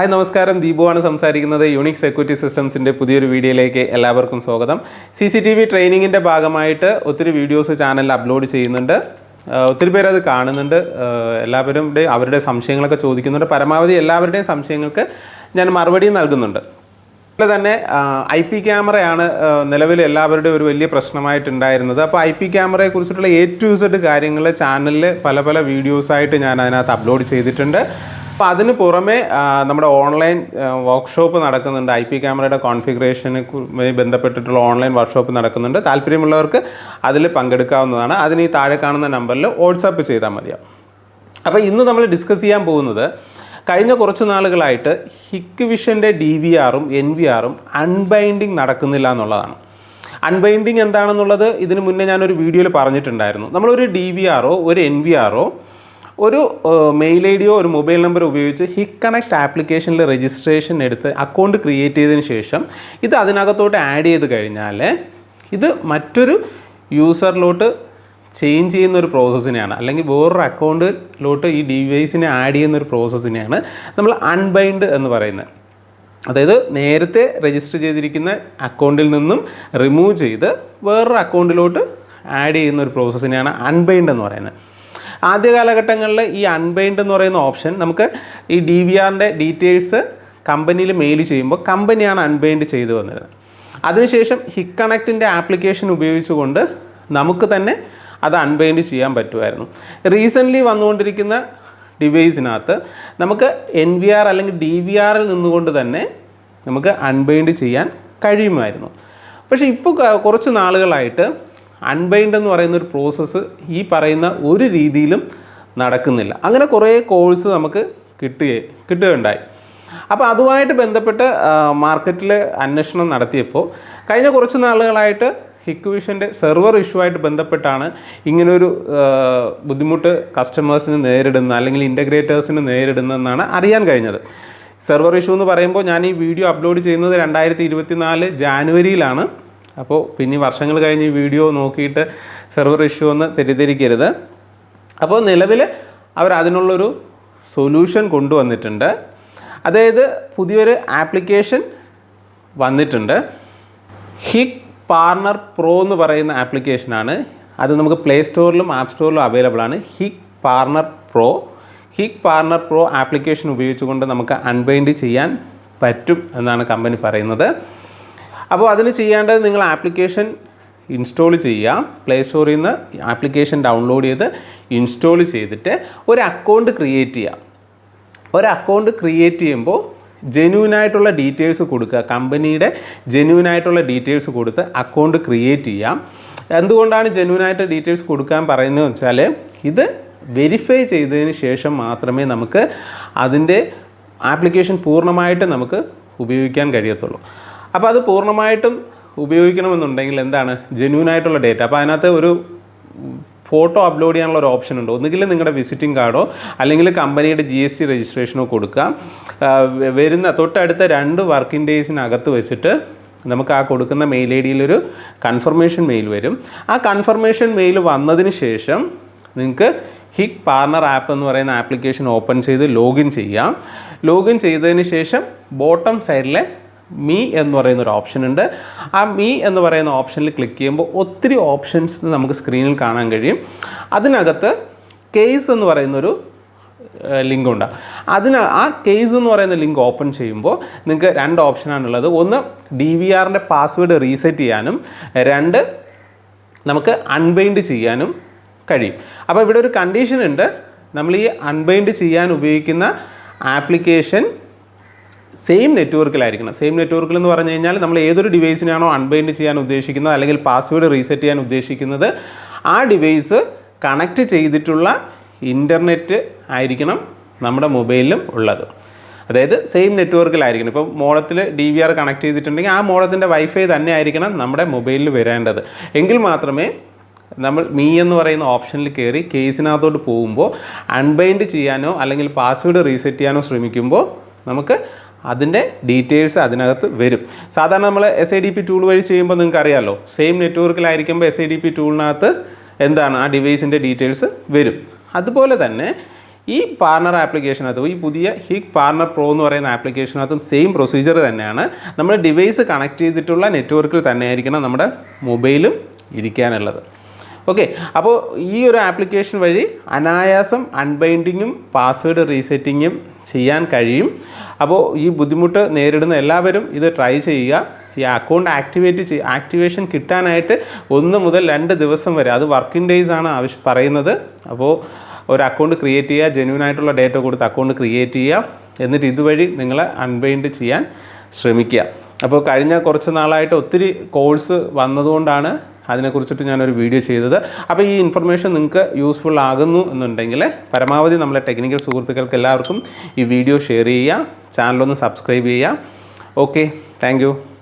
Hi നമസ്കാരം. ദീപുവാണ് സംസാരിക്കുന്നത് unique security സിസ്റ്റംസിന്റെ പുതിയൊരു വീഡിയോയിലേക്ക് എല്ലാവർക്കും സ്വാഗതം. സി സി ടി വി ട്രെയിനിങ്ങിന്റെ ഭാഗമായിട്ട് ഒത്തിരി വീഡിയോസ് ചാനലിൽ അപ്ലോഡ് ചെയ്യുന്നുണ്ട്. ഒത്തിരി പേര് അത് കാണുന്നുണ്ട്. എല്ലാവരും എല്ലാവരുടെയും അവരുടെ സംശയങ്ങളൊക്കെ ചോദിക്കുന്നുണ്ട്. പരമാവധി എല്ലാവരുടെയും സംശയങ്ങൾക്ക് ഞാൻ മറുപടി നൽകുന്നുണ്ട്. അതുപോലെ തന്നെ ഐ പി ക്യാമറയാണ് നിലവിൽ എല്ലാവരുടെയും ഒരു വലിയ പ്രശ്നമായിട്ടുണ്ടായിരുന്നത്. അപ്പോൾ ഐ പി ക്യാമറയെ കുറിച്ചിട്ടുള്ള എ ടു സെഡ് കാര്യങ്ങൾ ചാനലിൽ പല പല വീഡിയോസായിട്ട് ഞാൻ അതിനകത്ത് അപ്ലോഡ് ചെയ്തിട്ടുണ്ട്. അപ്പോൾ അതിന് പുറമെ നമ്മുടെ ഓൺലൈൻ വർക്ക്ഷോപ്പ് നടക്കുന്നുണ്ട്. ഐ പി ക്യാമറയുടെ കോൺഫിഗറേഷന് ബന്ധപ്പെട്ടിട്ടുള്ള ഓൺലൈൻ വർക്ക്ഷോപ്പ് നടക്കുന്നുണ്ട്. താല്പര്യമുള്ളവർക്ക് അതിൽ പങ്കെടുക്കാവുന്നതാണ്. അതിന് ഈ താഴെ കാണുന്ന നമ്പറിൽ വാട്സാപ്പ് ചെയ്താൽ മതിയാവും അപ്പോൾ ഇന്ന് നമ്മൾ ഡിസ്കസ് ചെയ്യാൻ പോകുന്നത് കഴിഞ്ഞ കുറച്ച് നാളുകളായിട്ട് ഹിക്ക് വിഷന്റെ ഡി വി ആറും എൻ വി ആറും അൺബൈൻഡിങ് നടക്കുന്നില്ല എന്നുള്ളതാണ്. അൺബൈൻഡിങ് എന്താണെന്നുള്ളത് ഇതിന് മുന്നേ ഞാനൊരു വീഡിയോയിൽ പറഞ്ഞിട്ടുണ്ടായിരുന്നു. നമ്മളൊരു ഡി വി ആറോ ഒരു എൻ വി ആറോ ഒരു മെയിൽ ഐ ഡിയോ ഒരു മൊബൈൽ നമ്പർ ഉപയോഗിച്ച് ഹി കണക്ട് ആപ്ലിക്കേഷനിൽ രജിസ്ട്രേഷൻ എടുത്ത് അക്കൗണ്ട് ക്രിയേറ്റ് ചെയ്തതിന് ശേഷം ഇത് അതിനകത്തോട്ട് ആഡ് ചെയ്ത് കഴിഞ്ഞാൽ ഇത് മറ്റൊരു യൂസറിലോട്ട് ചേഞ്ച് ചെയ്യുന്ന ഒരു പ്രോസസ്സിനെയാണ് അല്ലെങ്കിൽ വേറൊരു അക്കൗണ്ടിലോട്ട് ഈ ഡിവൈസിനെ ആഡ് ചെയ്യുന്ന ഒരു പ്രോസസ്സിനെയാണ് നമ്മൾ അൺബൈൻഡ് എന്ന് പറയുന്നത്. അതായത് നേരത്തെ രജിസ്റ്റർ ചെയ്തിരിക്കുന്ന അക്കൗണ്ടിൽ നിന്നും റിമൂവ് ചെയ്ത് വേറൊരു അക്കൗണ്ടിലോട്ട് ആഡ് ചെയ്യുന്ന ഒരു പ്രോസസ്സിനെയാണ് അൺബൈൻഡ് എന്ന് പറയുന്നത്. ആദ്യ കാലഘട്ടങ്ങളിൽ ഈ അൺബൈൻഡ് എന്ന് പറയുന്ന ഓപ്ഷൻ നമുക്ക് ഈ ഡി വി ആറിന്റെ ഡീറ്റെയിൽസ് കമ്പനിയിൽ മെയിൽ ചെയ്യുമ്പോൾ കമ്പനിയാണ് അൺബൈൻഡ് ചെയ്തു വന്നിരുന്നത് അതിനുശേഷം ഹിക്കണക്റ്റിന്റെ ആപ്ലിക്കേഷൻ ഉപയോഗിച്ചുകൊണ്ട് നമുക്ക് തന്നെ അത് അൺബൈൻഡ് ചെയ്യാൻ പറ്റുമായിരുന്നു. റീസെന്റ്ലി വന്നുകൊണ്ടിരിക്കുന്ന ഡിവൈസിനകത്ത് നമുക്ക് എൻ വി ആർ അല്ലെങ്കിൽ ഡി വി ആറിൽ നിന്നുകൊണ്ട് തന്നെ നമുക്ക് അൺബൈൻഡ് ചെയ്യാൻ കഴിയുമായിരുന്നു. പക്ഷേ ഇപ്പോൾ കുറച്ച് നാളുകളായിട്ട് അൺബൈൻഡ് എന്ന് പറയുന്ന ഒരു പ്രോസസ്സ് ഈ പറയുന്ന ഒരു രീതിയിലും നടക്കുന്നില്ല. അങ്ങനെ കുറേ കോഴ്സ് നമുക്ക് കിട്ടുകയെ കിട്ടുകയുണ്ടായി. അപ്പോൾ അതുമായിട്ട് ബന്ധപ്പെട്ട് മാർക്കറ്റിൽ അന്വേഷണം നടത്തിയപ്പോൾ കഴിഞ്ഞ കുറച്ച് നാളുകളായിട്ട് ഹിക്വിഷന്റെ സെർവർ ഇഷ്യൂ ആയിട്ട് ബന്ധപ്പെട്ടാണ് ഇങ്ങനൊരു ബുദ്ധിമുട്ട് കസ്റ്റമേഴ്സിന് നേരിടുന്ന അല്ലെങ്കിൽ ഇന്റഗ്രേറ്റേഴ്സിന് നേരിടുന്നതെന്നാണ് അറിയാൻ കഴിഞ്ഞത്. സെർവർ ഇഷ്യൂ എന്ന് പറയുമ്പോൾ ഞാൻ ഈ വീഡിയോ അപ്ലോഡ് ചെയ്യുന്നത് രണ്ടായിരത്തി ജാനുവരിയിലാണ്. അപ്പോൾ പിന്നെ വർഷങ്ങൾ കഴിഞ്ഞ് വീഡിയോ നോക്കിയിട്ട് സെർവർ ഇഷ്യൂ ഒന്ന് തെറ്റിദ്ധരിക്കരുത്. അപ്പോൾ നിലവിൽ അവർ അതിനുള്ളൊരു സൊല്യൂഷൻ കൊണ്ടുവന്നിട്ടുണ്ട്. അതായത് പുതിയൊരു ആപ്ലിക്കേഷൻ വന്നിട്ടുണ്ട്. ഹിക് പാർട്ണർ പ്രോ എന്ന് പറയുന്ന ആപ്ലിക്കേഷനാണ് അത് നമുക്ക് പ്ലേ സ്റ്റോറിലും ആപ്പ് സ്റ്റോറിലും അവൈലബിൾ ആണ്. Hik partner pro Hik partner pro application ഉപയോഗിച്ചുകൊണ്ട് നമുക്ക് അൺബൈൻഡ് ചെയ്യാൻ പറ്റും എന്നാണ് കമ്പനി പറയുന്നത്. അപ്പോൾ അതിന് ചെയ്യേണ്ടത് നിങ്ങൾ ആപ്ലിക്കേഷൻ ഇൻസ്റ്റാൾ ചെയ്യുക. പ്ലേ സ്റ്റോറിൽ നിന്ന് ആപ്ലിക്കേഷൻ ഡൗൺലോഡ് ചെയ്ത് ഇൻസ്റ്റാൾ ചെയ്തിട്ട് ഒരു അക്കൗണ്ട് ക്രിയേറ്റ് ചെയ്യുക. ഒരു അക്കൗണ്ട് ക്രിയേറ്റ് ചെയ്യുമ്പോൾ ജെന്യൂനായിട്ടുള്ള ഡീറ്റെയിൽസ് കൊടുക്കുക. കമ്പനിയുടെ ജെന്യൂനായിട്ടുള്ള ഡീറ്റെയിൽസ് കൊടുത്ത് അക്കൗണ്ട് ക്രിയേറ്റ് ചെയ്യാം എന്തുകൊണ്ടാണ് ജെന്യൂനായിട്ട് ഡീറ്റെയിൽസ് കൊടുക്കാൻ പറയുന്നത് വെച്ചാൽ ഇത് വെരിഫൈ ചെയ്തതിന് ശേഷം മാത്രമേ നമുക്ക് അതിന്റെ ആപ്ലിക്കേഷൻ പൂർണമായിട്ട് നമുക്ക് ഉപയോഗിക്കാൻ കഴിയത്തുള്ളൂ. അപ്പോൾ അത് പൂർണമായിട്ടും ഉപയോഗിക്കണമെന്നുണ്ടെങ്കിൽ എന്താണ്? ജെന്യൂൻ ആയിട്ടുള്ള ഡേറ്റ അപ്പോൾ അതിനകത്ത് ഒരു ഫോട്ടോ അപ്ലോഡ് ചെയ്യാനുള്ള ഒരു ഓപ്ഷൻ ഉണ്ട്. ഒന്നുകിൽ നിങ്ങളുടെ വിസിറ്റിംഗ് കാർഡോ അല്ലെങ്കിൽ കമ്പനിയുടെ ജി എസ് ടി രജിസ്ട്രേഷനോ കൊടുക്കുക. വരുന്ന തൊട്ടടുത്ത രണ്ട് വർക്കിംഗ് ഡേയ്സിനകത്ത് വെച്ചിട്ട് നമുക്ക് ആ കൊടുക്കുന്ന മെയിൽ ഐ ഡിയിലൊരു കൺഫർമേഷൻ മെയിൽ വരും. ആ കൺഫർമേഷൻ മെയിൽ വന്നതിന് ശേഷം നിങ്ങൾക്ക് ഹിക് പാർട്ണർ ആപ്പ് എന്ന് പറയുന്ന ആപ്ലിക്കേഷൻ ഓപ്പൺ ചെയ്ത് ലോഗിൻ ചെയ്യാം. ലോഗിൻ ചെയ്തതിന് ശേഷം ബോട്ടം സൈഡിലെ മീ എന്ന് പറയുന്ന ഒരു ഓപ്ഷൻ ഉണ്ട്. ആ മീ എന്ന് പറയുന്ന ഓപ്ഷനിൽ ക്ലിക്ക് ചെയ്യുമ്പോൾ ഒത്തിരി ഓപ്ഷൻസ് നമുക്ക് സ്ക്രീനിൽ കാണാൻ കഴിയും. അതിനകത്ത് കേസ് എന്ന് പറയുന്നൊരു ലിങ്ക് ഉണ്ട്. അതിന് ആ കേസ് എന്ന് പറയുന്ന ലിങ്ക് ഓപ്പൺ ചെയ്യുമ്പോൾ നിങ്ങൾക്ക് രണ്ട് ഓപ്ഷനാണുള്ളത് ഒന്ന് ഡി വി ആറിന്റെ പാസ്വേഡ് റീസെറ്റ് ചെയ്യാനും രണ്ട് നമുക്ക് അൺബൈൻഡ് ചെയ്യാനും കഴിയും. അപ്പോൾ ഇവിടെ ഒരു കണ്ടീഷൻ ഉണ്ട്. നമ്മൾ ഈ അൺബൈൻഡ് ചെയ്യാൻ ഉപയോഗിക്കുന്ന ആപ്ലിക്കേഷൻ സെയിം നെറ്റ്വർക്കിലായിരിക്കണം സെയിം നെറ്റ്വർക്കിൽ എന്ന് പറഞ്ഞു കഴിഞ്ഞാൽ നമ്മൾ ഏതൊരു ഡിവൈസിനാണോ അൺബൈൻഡ് ചെയ്യാൻ ഉദ്ദേശിക്കുന്നത് അല്ലെങ്കിൽ പാസ്വേഡ് റീസെറ്റ് ചെയ്യാൻ ഉദ്ദേശിക്കുന്നത് ആ ഡിവൈസ് കണക്റ്റ് ചെയ്തിട്ടുള്ള ഇന്റർനെറ്റ് ആയിരിക്കണം നമ്മുടെ മൊബൈലിലും ഉള്ളത്. അതായത് സെയിം നെറ്റ്വർക്കിലായിരിക്കണം ഇപ്പോൾ മോളത്തിൽ ഡി വി ആർ കണക്ട് ചെയ്തിട്ടുണ്ടെങ്കിൽ ആ മോളത്തിന്റെ വൈഫൈ തന്നെ ആയിരിക്കണം നമ്മുടെ മൊബൈലിൽ വരേണ്ടത്. എങ്കിൽ മാത്രമേ നമ്മൾ മീ എന്ന് പറയുന്ന ഓപ്ഷനിൽ കയറി കേസിനകത്തോട്ട് പോകുമ്പോൾ അൺബൈൻഡ് ചെയ്യാനോ അല്ലെങ്കിൽ പാസ്വേഡ് റീസെറ്റ് ചെയ്യാനോ ശ്രമിക്കുമ്പോൾ നമുക്ക് അതിന്റെ ഡീറ്റെയിൽസ് അതിനകത്ത് വരും. സാധാരണ നമ്മൾ S A D P tool വഴി ചെയ്യുമ്പോൾ നിങ്ങൾക്ക് അറിയാമല്ലോ സെയിം നെറ്റ്വർക്കിലായിരിക്കുമ്പോൾ എസ് ഐ ഡി പി ടൂളിനകത്ത് എന്താണ്? ആ ഡിവൈസിന്റെ ഡീറ്റെയിൽസ് വരും. അതുപോലെ തന്നെ ഈ പാർട്ണർ ആപ്ലിക്കേഷനകത്ത് ഈ പുതിയ ഹിക് പാർട്ണർ പ്രോ എന്ന് പറയുന്ന ആപ്ലിക്കേഷനകത്തും സെയിം പ്രൊസീജിയർ തന്നെയാണ്. നമ്മൾ ഡിവൈസ് കണക്ട് ചെയ്തിട്ടുള്ള നെറ്റ്വർക്കിൽ തന്നെയായിരിക്കണം നമ്മുടെ മൊബൈലും ഇരിക്കാനുള്ളത്. ഓക്കെ അപ്പോൾ ഈ ഒരു ആപ്ലിക്കേഷൻ വഴി അനായാസം അൺബൈൻഡിങ്ങും പാസ്വേഡ് റീസെറ്റിങ്ങും ചെയ്യാൻ കഴിയും. അപ്പോൾ ഈ ബുദ്ധിമുട്ട് നേരിടുന്ന എല്ലാവരും ഇത് ട്രൈ ചെയ്യുക. ഈ അക്കൗണ്ട് ആക്ടിവേറ്റ് ചെയ് ആക്ടിവേഷൻ കിട്ടാനായിട്ട് ഒന്ന് മുതൽ രണ്ട് ദിവസം വരെ അത് വർക്കിംഗ് ഡേയ്സ് ആണ് ആവശ്യം പറയുന്നത്. അപ്പോൾ ഒരു അക്കൗണ്ട് ക്രിയേറ്റ് ചെയ്യുക ജെന്യൂൻ ആയിട്ടുള്ള ഡേറ്റ കൊടുത്ത് അക്കൗണ്ട് ക്രിയേറ്റ് ചെയ്യുക. എന്നിട്ട് ഇതുവഴി നിങ്ങളെ അൺബൈൻഡ് ചെയ്യാൻ ശ്രമിക്കുക. അപ്പോൾ കഴിഞ്ഞ കുറച്ച് നാളായിട്ട് ഒത്തിരി കോഴ്സ് വന്നതുകൊണ്ടാണ് അതിനെക്കുറിച്ചിട്ട് ഞാനൊരു വീഡിയോ ചെയ്തത്. അപ്പോൾ ഈ ഇൻഫർമേഷൻ നിങ്ങൾക്ക് യൂസ്ഫുൾ ആകുന്നു എന്നുണ്ടെങ്കിൽ പരമാവധി നമ്മളെ ടെക്നിക്കൽ സുഹൃത്തുക്കൾക്ക് എല്ലാവർക്കും ഈ വീഡിയോ ഷെയർ ചെയ്യുക. ചാനലൊന്ന് സബ്സ്ക്രൈബ് ചെയ്യുക. Okay thank